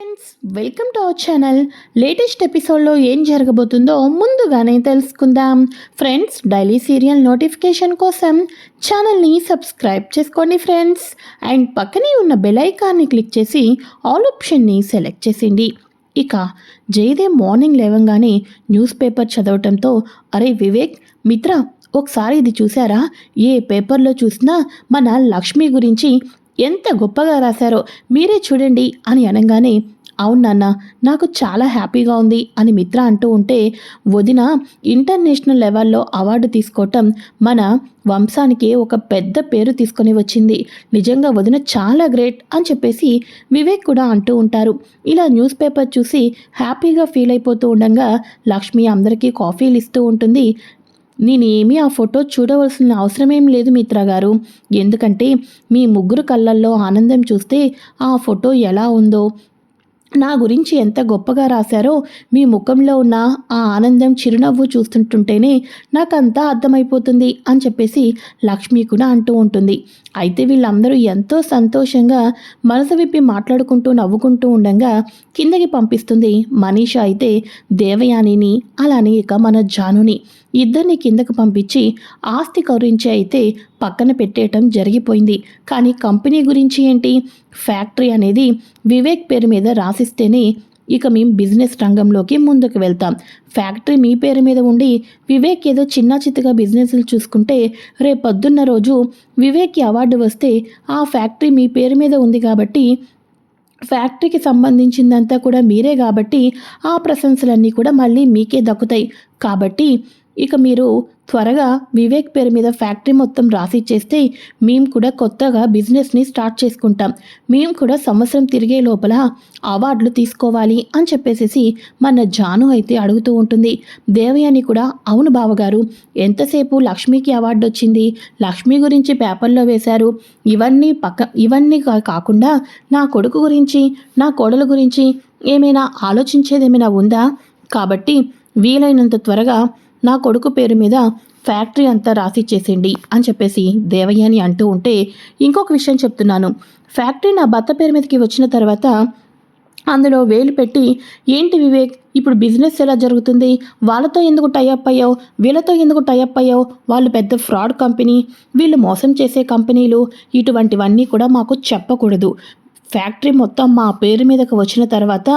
Friends welcome to our channel latest ఎపిసోడ్లో ఏం జరగబోతుందో ముందుగానే తెలుసుకుందాం. ఫ్రెండ్స్ డైలీ సీరియల్ నోటిఫికేషన్ కోసం ఛానల్ని సబ్స్క్రైబ్ చేసుకోండి ఫ్రెండ్స్ అండ్ పక్కనే ఉన్న బెల్ ఐకాన్ని క్లిక్ చేసి ఆల్ ఆప్షన్ని సెలెక్ట్ చేసింది ఇక జయదేవ్ మార్నింగ్ లేవంగానే న్యూస్ పేపర్ చదవటంతో అరే వివేక్ మిత్ర ఒకసారి ఇది చూసారా ఏ పేపర్లో చూసినా మన లక్ష్మి గురించి ఎంత గొప్పగా రాశారో మీరే చూడండి అని అనగానే అవును నాన్న నాకు చాలా హ్యాపీగా ఉంది అని మిత్ర అంటూ ఉంటే వదిన ఇంటర్నేషనల్ లెవెల్లో అవార్డు తీసుకోవటం మన వంశానికి ఒక పెద్ద పేరు తీసుకొని వచ్చింది. నిజంగా వదిన చాలా గ్రేట్ అని చెప్పేసి వివేక్ కూడా అంటూ ఉంటారు. ఇలా న్యూస్ పేపర్ చూసి హ్యాపీగా ఫీల్ అయిపోతూ ఉండగా లక్ష్మి అందరికీ కాఫీలు ఇస్తూ ఉంటుంది. నేనేమీ ఆ ఫోటో చూడవలసిన అవసరమేం లేదు మిత్ర గారు. ఎందుకంటే మీ ముగ్గురు కళ్ళల్లో ఆనందం చూస్తే ఆ ఫోటో ఎలా ఉందో నా గురించి ఎంత గొప్పగా రాశారో మీ ముఖంలో ఉన్న ఆ ఆనందం చిరునవ్వు చూస్తుంటుంటేనే నాకంతా అర్థమైపోతుంది అని చెప్పేసి లక్ష్మి కూడా అంటూ ఉంటుంది. అయితే వీళ్ళందరూ ఎంతో సంతోషంగా మనసు విప్పి మాట్లాడుకుంటూ నవ్వుకుంటూ ఉండగా కిందకి పంపిస్తుంది మనీష అయితే దేవయానిని అలానే ఇక మన జానుని. ఇద్దరిని కిందకు పంపించి ఆస్తి కౌరించి అయితే పక్కన పెట్టేయటం జరిగిపోయింది. కానీ కంపెనీ గురించి ఏంటి? ఫ్యాక్టరీ అనేది వివేక్ పేరు మీద రాసిస్తేనే ఇక మేము బిజినెస్ రంగంలోకి ముందుకు వెళ్తాం. ఫ్యాక్టరీ మీ పేరు మీద ఉండి వివేక్ ఏదో చిన్న చిత్తగా బిజినెస్లు చూసుకుంటే రేపొద్దున్న రోజు వివేక్కి అవార్డు వస్తే ఆ ఫ్యాక్టరీ మీ పేరు మీద ఉంది కాబట్టి ఫ్యాక్టరీకి సంబంధించిందంతా కూడా మీరే కాబట్టి ఆ ప్రశంసలన్నీ కూడా మళ్ళీ మీకే దక్కుతాయి. కాబట్టి ఇక మీరు త్వరగా వివేక్ పేరు మీద ఫ్యాక్టరీ మొత్తం రాసిచ్చేస్తే మేము కూడా కొత్తగా బిజినెస్ని స్టార్ట్ చేసుకుంటాం. మేము కూడా సంవత్సరం తిరిగే లోపల అవార్డులు తీసుకోవాలి అని చెప్పేసి మన జాను అయితే అడుగుతూ ఉంటుంది. దేవయాని కూడా అవును బావగారు ఎంతసేపు లక్ష్మికి అవార్డు వచ్చింది? లక్ష్మి గురించి పేపర్లో వేశారు. ఇవన్నీ పక్క ఇవన్నీ కాకుండా నా కొడుకు గురించి నా కోడలు గురించి ఏమైనా ఆలోచించేది ఏమైనా ఉందా? కాబట్టి వీలైనంత త్వరగా నా కొడుకు పేరు మీద ఫ్యాక్టరీ అంతా రాసిచ్చేసేయండి అని చెప్పేసి దేవయ్య అని అంటూ ఉంటే ఇంకొక విషయం చెప్తున్నాను. ఫ్యాక్టరీ నా భర్త పేరు మీదకి వచ్చిన తర్వాత అందులో వేలు పెట్టి ఏంటి వివేక్ ఇప్పుడు బిజినెస్ ఎలా జరుగుతుంది? వాళ్ళతో ఎందుకు టైఅప్ అయ్యావు? వీళ్ళతో ఎందుకు టైఅప్ అయ్యావు? వాళ్ళు పెద్ద ఫ్రాడ్ కంపెనీ వీళ్ళు మోసం చేసే కంపెనీలు ఇటువంటివన్నీ కూడా మాకు చెప్పకూడదు. ఫ్యాక్టరీ మొత్తం మా పేరు మీదకి వచ్చిన తర్వాత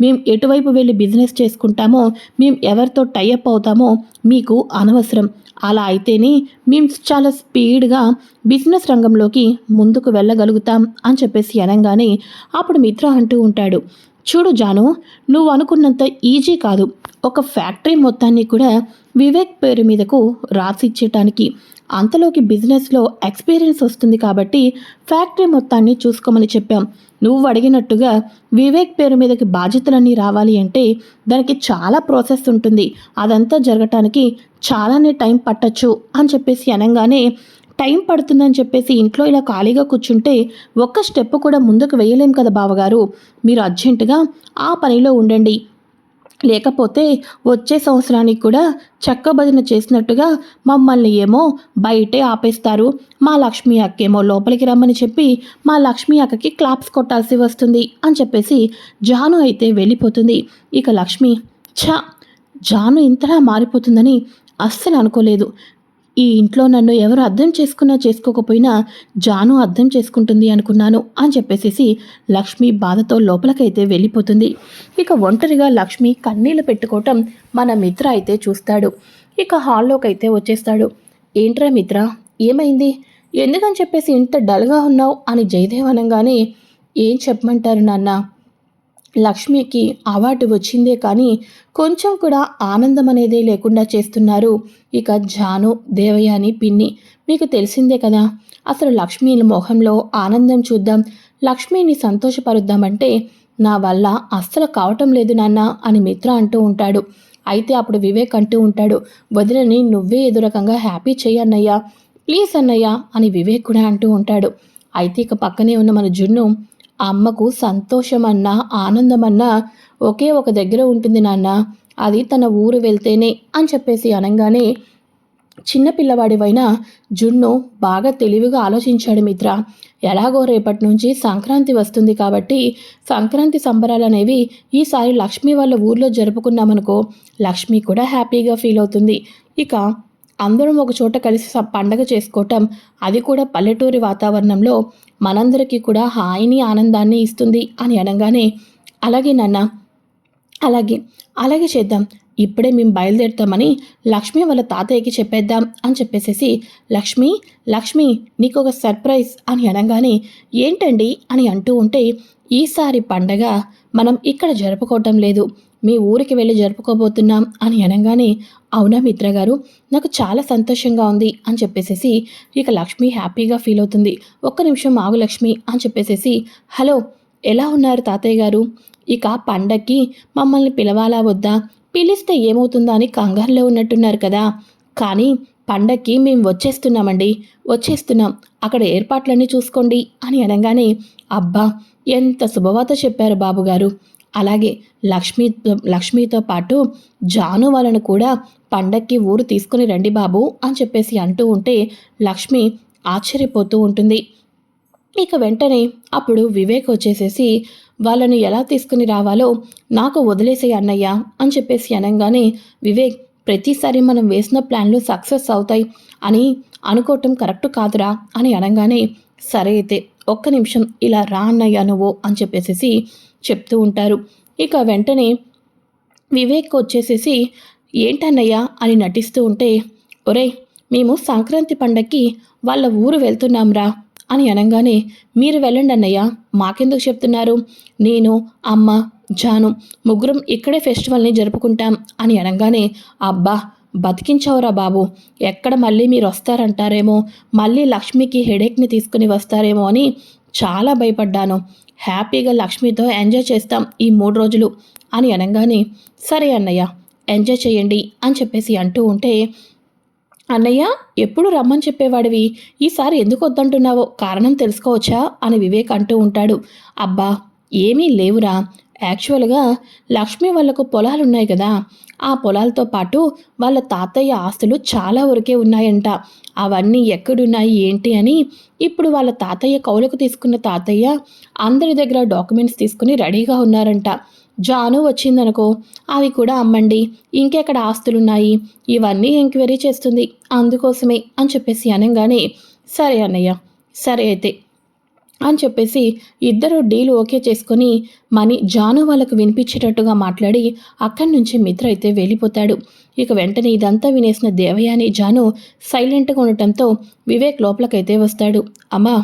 మేము ఎటువైపు వెళ్ళి బిజినెస్ చేసుకుంటామో మేము ఎవరితో టైఅప్ అవుతామో మీకు అనవసరం. అలా అయితేనే మేము చాలా స్పీడ్గా బిజినెస్ రంగంలోకి ముందుకు వెళ్ళగలుగుతాం అని చెప్పేసి అనగానే అప్పుడు మిత్ర అంటూ ఉంటాడు చూడు జాను నువ్వు అనుకున్నంత ఈజీ కాదు. ఒక ఫ్యాక్టరీ మొత్తాన్ని కూడా వివేక్ పేరు మీదకు రాసిచ్చేయటానికి అంతలోకి బిజినెస్లో ఎక్స్పీరియన్స్ వస్తుంది కాబట్టి ఫ్యాక్టరీ మొత్తాన్ని చూసుకోమని చెప్పాం. నువ్వు అడిగినట్టుగా వివేక్ పేరు మీదకి బాధ్యతలన్నీ రావాలి అంటే దానికి చాలా ప్రాసెస్ ఉంటుంది. అదంతా జరగటానికి చాలానే టైం పట్టచ్చు అని చెప్పేసి అనగానే టైం పడుతుందని చెప్పేసి ఇంట్లో ఇలా ఖాళీగా కూర్చుంటే ఒక్క స్టెప్ కూడా ముందుకు వేయలేం కదా బావగారు. మీరు అర్జెంటుగా ఆ పనిలో ఉండండి. లేకపోతే వచ్చే సంవత్సరానికి కూడా చక్కబదిన చేసినట్టుగా మమ్మల్ని ఏమో బయటే ఆపేస్తారు. మా లక్ష్మి అక్కేమో లోపలికి రమ్మని చెప్పి మా లక్ష్మి అక్కకి క్లాప్స్ కొట్టాల్సి వస్తుంది అని చెప్పేసి జాను అయితే వెళ్ళిపోతుంది. ఇక లక్ష్మి ఛా! జాను ఇంతలా మారిపోతుందని అస్సలు అనుకోలేదు. ఈ ఇంట్లో నన్ను ఎవరు అర్థం చేసుకున్నా చేసుకోకపోయినా జాను అర్థం చేసుకుంటుంది అనుకున్నాను అని చెప్పేసేసి లక్ష్మి బాధతో లోపలికైతే వెళ్ళిపోతుంది. ఇక ఒంటరిగా లక్ష్మి కన్నీళ్ళు పెట్టుకోవటం మన మిత్ర అయితే చూస్తాడు. ఇక హాల్లోకి అయితే వచ్చేస్తాడు. ఏంట్రా మిత్ర ఏమైంది? ఎందుకని చెప్పేసి ఇంత డల్గా ఉన్నావు? అని జయదేవ్ అనగానే ఏం చెప్పమంటారు నాన్న? లక్ష్మికి అవార్డు వచ్చిందే కానీ కొంచెం కూడా ఆనందం అనేదే లేకుండా చేస్తున్నారు. ఇక జాను దేవయాని పిన్ని మీకు తెలిసిందే కదా. అసలు లక్ష్మి మొహంలో ఆనందం చూద్దాం లక్ష్మిని సంతోషపరుద్దామంటే నా వల్ల అస్సలు కావటం లేదు నాన్న అని మిత్ర అంటూ ఉంటాడు. అయితే అప్పుడు వివేక్ అంటూ ఉంటాడు వదిలని నువ్వే ఎదురకంగా హ్యాపీ చెయ్యన్నయ్యా ప్లీజ్ అన్నయ్య అని వివేక్ కూడా అంటూ ఉంటాడు. అయితే ఇక పక్కనే ఉన్న మన జున్ను అమ్మకు సంతోషమన్నా ఆనందమన్నా ఒకే ఒక దగ్గర ఉంటుంది నాన్న. అది తన ఊరు వెళ్తేనే అని చెప్పేసి అనగానే చిన్నపిల్లవాడివైన జున్ను బాగా తెలివిగా ఆలోచించాడు మిత్ర. ఎలాగో రేపటి నుంచి సంక్రాంతి వస్తుంది కాబట్టి సంక్రాంతి సంబరాలు అనేవి ఈసారి లక్ష్మి వాళ్ళ ఊర్లో జరుపుకున్నామనుకో లక్ష్మి కూడా హ్యాపీగా ఫీల్ అవుతుంది. ఇక అందరం ఒక చోట కలిసి స- పండగ చేసుకోవటం అది కూడా పల్లెటూరి వాతావరణంలో మనందరికీ కూడా హాయిని ఆనందాన్ని ఇస్తుంది అని అనగానే అలాగే నాన్న అలాగే అలాగే చేద్దాం ఇప్పుడే మేము బయలుదేరుతామని లక్ష్మి వాళ్ళ తాతయ్యకి చెప్పేద్దాం అని చెప్పేసేసి లక్ష్మి లక్ష్మి నీకు ఒక సర్ప్రైజ్ అని అనగానే ఏంటండి? అని అంటూ ఉంటే ఈసారి పండగ మనం ఇక్కడ జరుపుకోవటం లేదు మీ ఊరికి వెళ్ళి జరుపుకోబోతున్నాం అని అనగానే అవునా మిత్ర గారు? నాకు చాలా సంతోషంగా ఉంది అని చెప్పేసేసి ఇక లక్ష్మి హ్యాపీగా ఫీల్ అవుతుంది. ఒక్క నిమిషం ఆగు లక్ష్మి అని చెప్పేసేసి హలో ఎలా ఉన్నారు తాతయ్య గారు? ఇక పండక్కి మమ్మల్ని పిలవాలా వద్దా? పిలిస్తే ఏమవుతుందా అని కంగారులో ఉన్నట్టున్నారు కదా. కానీ పండక్కి మేము వచ్చేస్తున్నామండి వచ్చేస్తున్నాం. అక్కడ ఏర్పాట్లన్నీ చూసుకోండి అని అనగానే అబ్బా ఎంత శుభవార్త చెప్పారు బాబుగారు. అలాగే లక్ష్మి లక్ష్మితో పాటు జాను వాళ్ళను కూడా పండక్కి ఊరు తీసుకుని రండి బాబు అని చెప్పేసి అంటూ ఉంటే లక్ష్మి ఆశ్చర్యపోతూ ఉంటుంది. ఇక వెంటనే అప్పుడు వివేక్ వచ్చేసేసి వాళ్ళని ఎలా తీసుకుని రావాలో నాకు వదిలేసే అన్నయ్య అని చెప్పేసి అనగానే వివేక్ ప్రతిసారి మనం వేసిన ప్లాన్లు సక్సెస్ అవుతాయి అని అనుకోవటం కరెక్ట్ కాదురా అని అనగానే సరే అయితే ఒక్క నిమిషం ఇలా రా అన్నయ్య నువ్వు అని చెప్పేసేసి చెప్తూ ఉంటారు. ఇక వెంటనే వివేక్ వచ్చేసేసి ఏంటన్నయ్యా? అని నటిస్తూ ఉంటే ఒరేయ్ మేము సంక్రాంతి పండక్కి వాళ్ళ ఊరు వెళ్తున్నాంరా అని అనగానే మీరు వెళ్ళండి అన్నయ్య మాకెందుకు చెప్తున్నారు? నేను అమ్మ జాను ముగ్గురం ఇక్కడే ఫెస్టివల్ని జరుపుకుంటాం అని అనగానే అబ్బా బతికించవరా బాబు. ఎక్కడ మళ్ళీ మీరు వస్తారంటారేమో మళ్ళీ లక్ష్మికి హెడేక్ని తీసుకుని వస్తారేమో అని చాలా భయపడ్డాను. హ్యాపీగా లక్ష్మితో ఎంజాయ్ చేస్తాం ఈ మూడు రోజులు అని అనగానే సరే అన్నయ్య ఎంజాయ్ చేయండి అని చెప్పేసి అంటూ ఉంటే అన్నయ్య ఎప్పుడు రమ్మని చెప్పేవాడివి? ఈసారి ఎందుకు వద్దంటున్నావో? కారణం తెలుసుకోవచ్చా? అని వివేక్ అంటూ ఉంటాడు. అబ్బా ఏమీ లేవురా. యాక్చువల్గా లక్ష్మి వాళ్ళకు పొలాలు ఉన్నాయి కదా ఆ పొలాలతో పాటు వాళ్ళ తాతయ్య ఆస్తులు చాలా వరకే ఉన్నాయంట. అవన్నీ ఎక్కడున్నాయి ఏంటి అని ఇప్పుడు వాళ్ళ తాతయ్య కౌలకు తీసుకున్న తాతయ్య అందరి దగ్గర డాక్యుమెంట్స్ తీసుకుని రెడీగా ఉన్నారంట. జాను వచ్చిందనుకో అవి కూడా అమ్మండి ఇంకెక్కడ ఆస్తులున్నాయి? ఇవన్నీ ఎంక్వైరీ చేస్తుంది అందుకోసమే అని చెప్పేసి అనగానే సరే అన్నయ్య సరే అయితే. అని చెప్పేసి ఇద్దరు డీల్ ఓకే చేసుకొని మనీ జాను వాళ్ళకు వినిపించేటట్టుగా మాట్లాడి అక్కడి నుంచి మిత్ర అయితే వెళ్ళిపోతాడు. ఇక వెంటనే ఇదంతా వినేసిన దేవయాని జాను సైలెంట్గా ఉండటంతో వివేక్ లోపలకైతే వస్తాడు. అమ్మా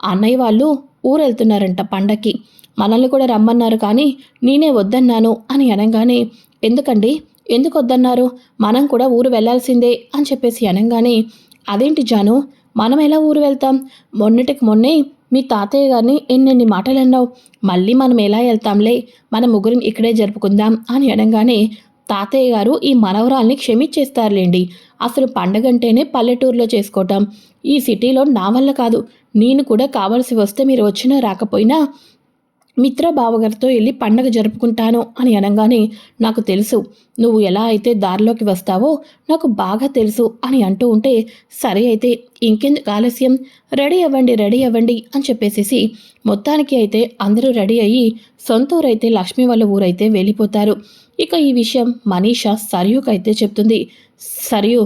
అన్నయ్య వాళ్ళు ఊరు వెళ్తున్నారంట పండక్కి. మనల్ని కూడా రమ్మన్నారు కానీ నేనే వద్దన్నాను అని అనగానే ఎందుకండి? ఎందుకు వద్దన్నారు? మనం కూడా ఊరు వెళ్ళాల్సిందే అని చెప్పేసి అనగానే అదేంటి జాను? మనం ఎలా ఊరు వెళ్తాం? మొన్నటికి మొన్నే మీ తాతయ్య గారిని ఎన్నెన్ని మాటలు అన్నావు మళ్ళీ మనం ఎలా వెళ్తాంలే? మన ముగ్గురం ఇక్కడే జరుపుకుందాం అని అనగానే తాతయ్య గారు ఈ మనవరాల్ని క్షమించేస్తారులేండి. అసలు పండగంటేనే పల్లెటూరులో చేసుకోవటం. ఈ సిటీలో నా వల్ల కాదు. నేను కూడా కావాల్సి వస్తే మీరు వచ్చినా రాకపోయినా మిత్ర బావగారితో వెళ్ళి పండగ జరుపుకుంటాను అని అనగానే నాకు తెలుసు నువ్వు ఎలా అయితే దారిలోకి వస్తావో నాకు బాగా తెలుసు అని అంటూ ఉంటే సరే అయితే ఇంకెందుకు ఆలస్యం? రెడీ అవ్వండి రెడీ అవ్వండి అని చెప్పేసేసి మొత్తానికి అయితే అందరూ రెడీ అయ్యి సొంత ఊరైతే లక్ష్మీ వాళ్ళ ఊరైతే వెళ్ళిపోతారు. ఇక ఈ విషయం మనీషా సరియుకైతే చెప్తుంది సరియు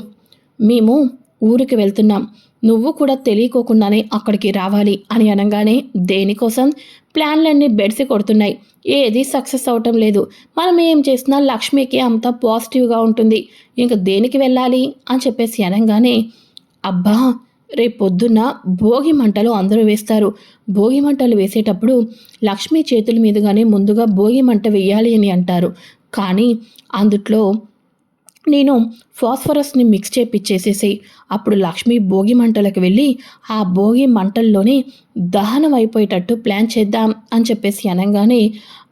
మేము ఊరికి వెళ్తున్నాం. నువ్వు కూడా తెలియకోకుండానే అక్కడికి రావాలి అని అనగానే దేనికోసం? ప్లాన్లన్నీ బెడ్సి కొడుతున్నాయి. ఏది సక్సెస్ అవటం లేదు. మనం ఏం చేసినా లక్ష్మికి అంత పాజిటివ్గా ఉంటుంది. ఇంకా దేనికి వెళ్ళాలి? అని చెప్పేసి అనగానే అబ్బా రేపు పొద్దున్న భోగి మంటలు అందరూ వేస్తారు. భోగి మంటలు వేసేటప్పుడు లక్ష్మి చేతుల మీదుగానే ముందుగా భోగి మంట వేయాలి అని అంటారు. కానీ అందుట్లో నేను ఫాస్ఫరస్ని మిక్స్ చేపిచ్చేసేసి అప్పుడు లక్ష్మి భోగి మంటలకు వెళ్ళి ఆ భోగి మంటల్లోనే దహనం అయిపోయేటట్టు ప్లాన్ చేద్దాం అని చెప్పేసి అనగానే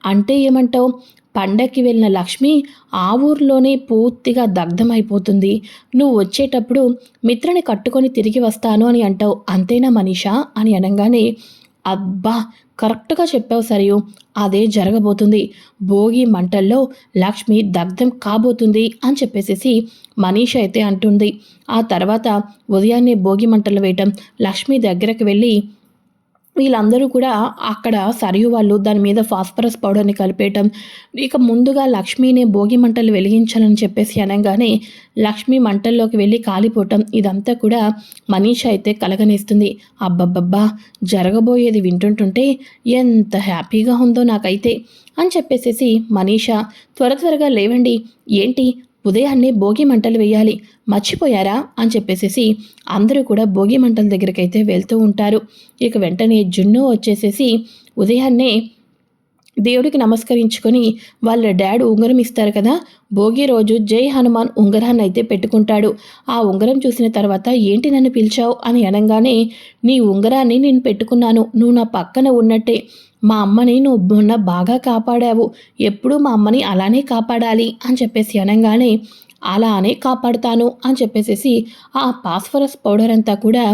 అంటే ఏమంటావు? పండక్కి వెళ్ళిన లక్ష్మి ఆ ఊర్లోనే పూర్తిగా దగ్ధమైపోతుంది. నువ్వు వచ్చేటప్పుడు మిత్రని కట్టుకొని తిరిగి వస్తాను అని అంటావు. అంతేనా మనీషా? అని అనగానే అబ్బా! కరెక్ట్గా చెప్పావు సరియు. అదే జరగబోతుంది. భోగి మంటల్లో లక్ష్మి దగ్ధం కాబోతుంది అని చెప్పేసేసి మనీష అయితే అంటుంది. ఆ తర్వాత ఉదయాన్నే భోగి మంటలు వేయటం లక్ష్మి దగ్గరకు వెళ్ళి వీళ్ళందరూ కూడా అక్కడ సరియు వాళ్ళు దాని మీద ఫాస్ఫరస్ పౌడర్ని కలిపేయటం ఇక ముందుగా లక్ష్మీనే భోగి మంటలు వెలిగించాలని చెప్పేసి అనగానే లక్ష్మి మంటల్లోకి వెళ్ళి కాలిపోవటం ఇదంతా కూడా మనీష అయితే కలగనేస్తుంది. అబ్బబ్బబ్బా జరగబోయేది వింటుంటుంటే ఎంత హ్యాపీగా ఉందో నాకైతే అని చెప్పేసేసి మనీష త్వర త్వరగా లేవండి. ఏంటి? ఉదయాన్నే భోగి మంటలు వేయాలి. మర్చిపోయారా? అని చెప్పేసేసి అందరూ కూడా భోగి మంటల దగ్గరికైతే వెళ్తూ ఉంటారు. ఇక వెంటనే జున్ను వచ్చేసేసి ఉదయాన్నే దేవుడికి నమస్కరించుకొని వాళ్ళ డాడ్ ఉంగరం ఇస్తారు కదా భోగి రోజు జై హనుమాన్ ఉంగరాన్ని అయితే పెట్టుకుంటాడు. ఆ ఉంగరం చూసిన తర్వాత ఏంటి నన్ను పిలిచావు అని అనగానే నీ ఉంగరాన్ని నేను పెట్టుకున్నాను నువ్వు నా పక్కన ఉన్నట్టే. మా అమ్మని నువ్వు మొన్న బాగా కాపాడావు ఎప్పుడూ మా అమ్మని అలానే కాపాడాలి అని చెప్పేసి అనగానే అలానే కాపాడుతాను అని చెప్పేసేసి ఆ పాస్ఫరస్ పౌడర్ అంతా కూడా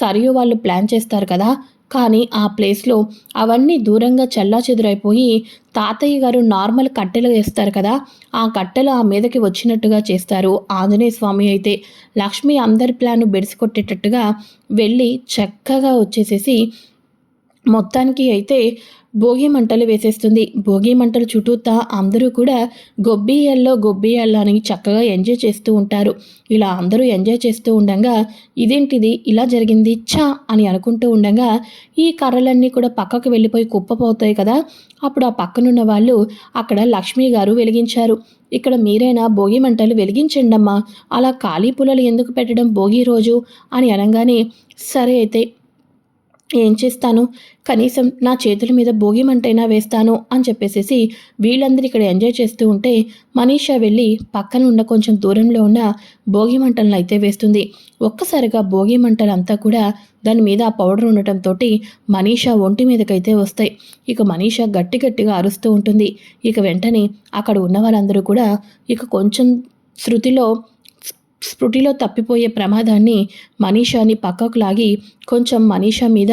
సరియు వాళ్ళు ప్లాన్ చేస్తారు కదా కానీ ఆ ప్లేస్లో అవన్నీ దూరంగా చల్లా చెదురైపోయి తాతయ్య గారు నార్మల్ కట్టెలు వేస్తారు కదా ఆ కట్టెలు ఆ మీదకి వచ్చినట్టుగా చేస్తారు. ఆంజనేయ స్వామి అయితే లక్ష్మి అందరి ప్లాన్ను బెడిసి కొట్టేటట్టుగా వెళ్ళి చక్కగా వచ్చేసేసి మొత్తానికి అయితే భోగి మంటలు వేసేస్తుంది. భోగి మంటలు చుట్టూతా అందరూ కూడా గొబ్బియల్లో గొబ్బియల్లో అని చక్కగా ఎంజాయ్ చేస్తూ ఉంటారు. ఇలా అందరూ ఎంజాయ్ చేస్తూ ఉండగా ఇదేంటిది? ఇలా జరిగింది. ఛా! అని అనుకుంటూ ఉండగా ఈ కర్రలన్నీ కూడా పక్కకు వెళ్ళిపోయి కుప్పపోతాయి కదా. అప్పుడు ఆ పక్కనున్న వాళ్ళు అక్కడ లక్ష్మీ గారు వెలిగించారు. ఇక్కడ మీరైనా భోగి మంటలు వెలిగించండమ్మా. అలా ఖాళీ పుల్లలు ఎందుకు పెట్టడం భోగి రోజు? అని అనగానే సరే అయితే ఏం చేస్తాను? కనీసం నా చేతుల మీద భోగిమంటైనా వేస్తాను అని చెప్పేసేసి వీళ్ళందరూ ఇక్కడ ఎంజాయ్ చేస్తూ ఉంటే మనీషా వెళ్ళి పక్కన ఉన్న కొంచెం దూరంలో ఉన్న భోగిమంటలను అయితే వేస్తుంది. ఒక్కసారిగా భోగి అంతా కూడా దాని మీద ఆ పౌడర్ ఉండటంతో మనీషా ఒంటి మీదకైతే వస్తాయి. ఇక మనీషా గట్టి గట్టిగా అరుస్తూ ఉంటుంది. ఇక వెంటనే అక్కడ ఉన్న వాళ్ళందరూ కూడా ఇక కొంచెం శృతిలో స్పృటిలో తప్పిపోయే ప్రమాదాన్ని మనీషాని పక్కకు లాగి కొంచెం మనీషా మీద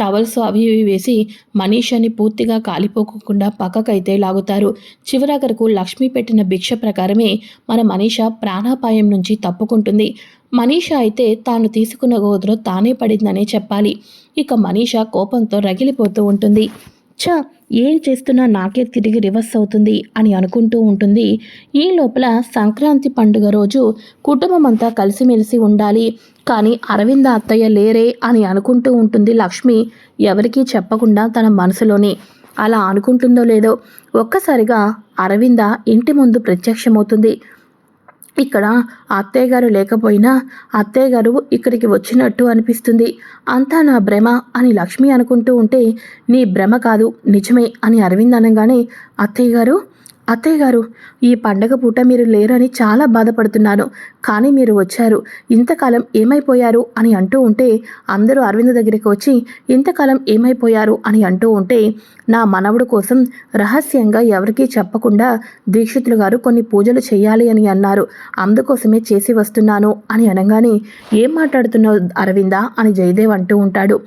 టవల్స్ అవి ఇవి వేసి మనీషాని పూర్తిగా కాలిపోకుండా పక్కకైతే లాగుతారు. చివరాఖరకు లక్ష్మి పెట్టిన భిక్ష ప్రకారమే మన మనీష ప్రాణాపాయం నుంచి తప్పుకుంటుంది. మనీష అయితే తాను తీసుకున్న గోదులో తానే పడిందనే చెప్పాలి. ఇక మనీష కోపంతో రగిలిపోతూ ఉంటుంది. చ ఏం చేస్తున్నా నాకే తిరిగి రివర్స్ అవుతుంది అని అనుకుంటూ ఉంటుంది. ఈ లోపల సంక్రాంతి పండుగ రోజు కుటుంబం అంతా కలిసిమెలిసి ఉండాలి. కానీ అరవింద అత్తయ్య లేరే అని అనుకుంటూ ఉంటుంది లక్ష్మి. ఎవరికీ చెప్పకుండా తన మనసులోనే. అలా అనుకుంటుందో లేదో ఒక్కసారిగా అరవింద ఇంటి ముందు ప్రత్యక్షమవుతుంది. ఇక్కడ అత్తయ్య గారు లేకపోయినా అత్తయ్య గారు ఇక్కడికి వచ్చినట్టు అనిపిస్తుంది. అంతా నా భ్రమ అని లక్ష్మి అనుకుంటూ ఉంటే నీ భ్రమ కాదు నిజమే అని అరవింద్ అనగానే అత్తయ్య గారు అత్తయ్య గారు ఈ పండగ పూట మీరు లేరని చాలా బాధపడుతున్నాను. కానీ మీరు వచ్చారు. ఇంతకాలం ఏమైపోయారు అని అంటూ ఉంటే అందరూ అరవింద్ దగ్గరికి వచ్చి ఇంతకాలం ఏమైపోయారు అని అంటూ ఉంటే నా మనవడు కోసం రహస్యంగా ఎవరికీ చెప్పకుండా దీక్షితులు గారు కొన్ని పూజలు చేయాలి అని అన్నారు. అందుకోసమే చేసి వస్తున్నాను అని అనగానే ఏం మాట్లాడుతున్నావు అరవిందా అని జయదేవ్ అంటూ ఉంటాడు.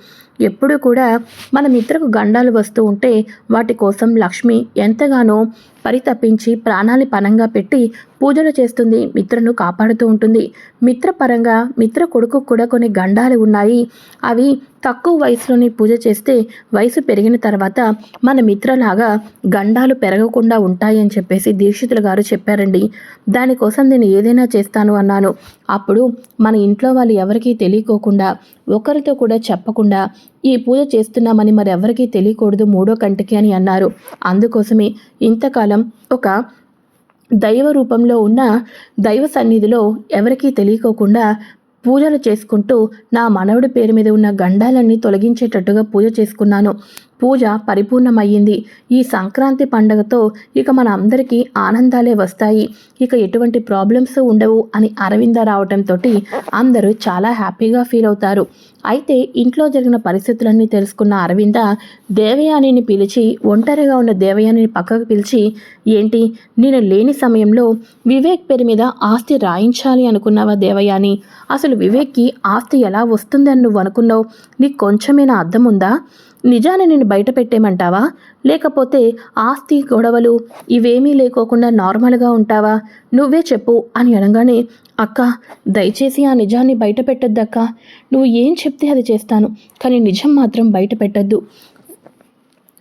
ఎప్పుడూ కూడా మన మిత్రకు గండాలు వస్తూ ఉంటే వాటి కోసం లక్ష్మి ఎంతగానో పరితపించి ప్రాణాలి పనంగా పెట్టి పూజలు చేస్తుంది. మిత్రను కాపాడుతూ ఉంటుంది. మిత్రపరంగా మిత్ర కొడుకు కూడా కొన్ని గండాలు ఉన్నాయి. అవి తక్కువ వయసులోనే పూజ చేస్తే వయసు పెరిగిన తర్వాత మన మిత్రలాగా గండాలు పెరగకుండా ఉంటాయని చెప్పేసి దీక్షితులు గారు చెప్పారండి. దానికోసం నేను ఏదైనా చేస్తాను అన్నాను. అప్పుడు మన ఇంట్లో వాళ్ళు ఎవరికీ తెలియకోకుండా ఒకరితో కూడా చెప్పకుండా ఈ పూజ చేస్తున్నామని మరెవరికీ తెలియకూడదు మూడో కంటికి అని అన్నారు. అందుకోసమే ఇంతకాలం ఒక దైవ రూపంలో ఉన్న దైవ సన్నిధిలో ఎవరికీ తెలియకోకుండా పూజలు చేసుకుంటూ నా మనవడి పేరు మీద ఉన్న గండాలన్నీ తొలగించేటట్టుగా పూజ చేసుకున్నాను. పూజ పరిపూర్ణమయ్యింది. ఈ సంక్రాంతి పండగతో ఇక మన అందరికీ ఆనందాలే వస్తాయి. ఇక ఎటువంటి ప్రాబ్లమ్స్ ఉండవు అని అరవింద రావడంతో అందరూ చాలా హ్యాపీగా ఫీల్ అవుతారు. అయితే ఇంట్లో జరిగిన పరిస్థితులన్నీ తెలుసుకున్న అరవింద దేవయానిని పిలిచి ఒంటరిగా ఉన్న దేవయానిని పక్కకు పిలిచి ఏంటి నేను లేని సమయంలో వివేక్ పేరు మీద ఆస్తి రాయించాలి అనుకున్నావా దేవయాని? అసలు వివేక్కి ఆస్తి ఎలా వస్తుందని నువ్వు అనుకున్నావు? నీకు కొంచెమైనా అర్థం ఉందా? నిజాన్ని నేను బయట పెట్టేమంటావా లేకపోతే ఆస్తి గొడవలు ఇవేమీ లేకోకుండా నార్మల్గా ఉంటావా? నువ్వే చెప్పు అని అనగానే అక్క దయచేసి ఆ నిజాన్ని బయట పెట్టొద్దక్క నువ్వు ఏం చెప్తే అది చేస్తాను. కానీ నిజం మాత్రం బయట పెట్టద్దు.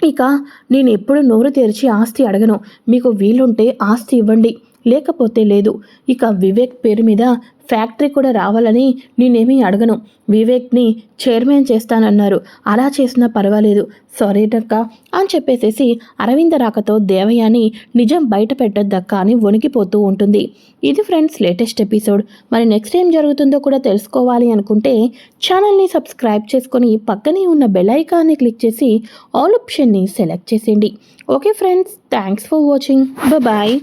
ఇక నేను ఎప్పుడు నోరు తెరిచి ఆస్తి అడగను. మీకు వీలుంటే ఆస్తి ఇవ్వండి. లేకపోతే లేదు. ఇక వివేక్ పేరు మీద ఫ్యాక్టరీ కూడా రావాలని నేనేమీ అడగను. వివేక్ని చైర్మన్ చేస్తానన్నారు. అలా చేసినా పర్వాలేదు. సారీ అక్క అని చెప్పేసేసి అరవింద రాకతో దేవయాని నిజం బయట పెట్టద్దక్క అని వణికిపోతూ ఉంటుంది. ఇది ఫ్రెండ్స్ లేటెస్ట్ ఎపిసోడ్. మరి నెక్స్ట్ ఏం జరుగుతుందో కూడా తెలుసుకోవాలి అనుకుంటే ఛానల్ని సబ్స్క్రైబ్ చేసుకొని పక్కనే ఉన్న బెల్ ఐకాన్ని క్లిక్ చేసి ఆల్ ఆప్షన్ని సెలెక్ట్ చేసేయండి. Okay friends thanks for watching. Bye.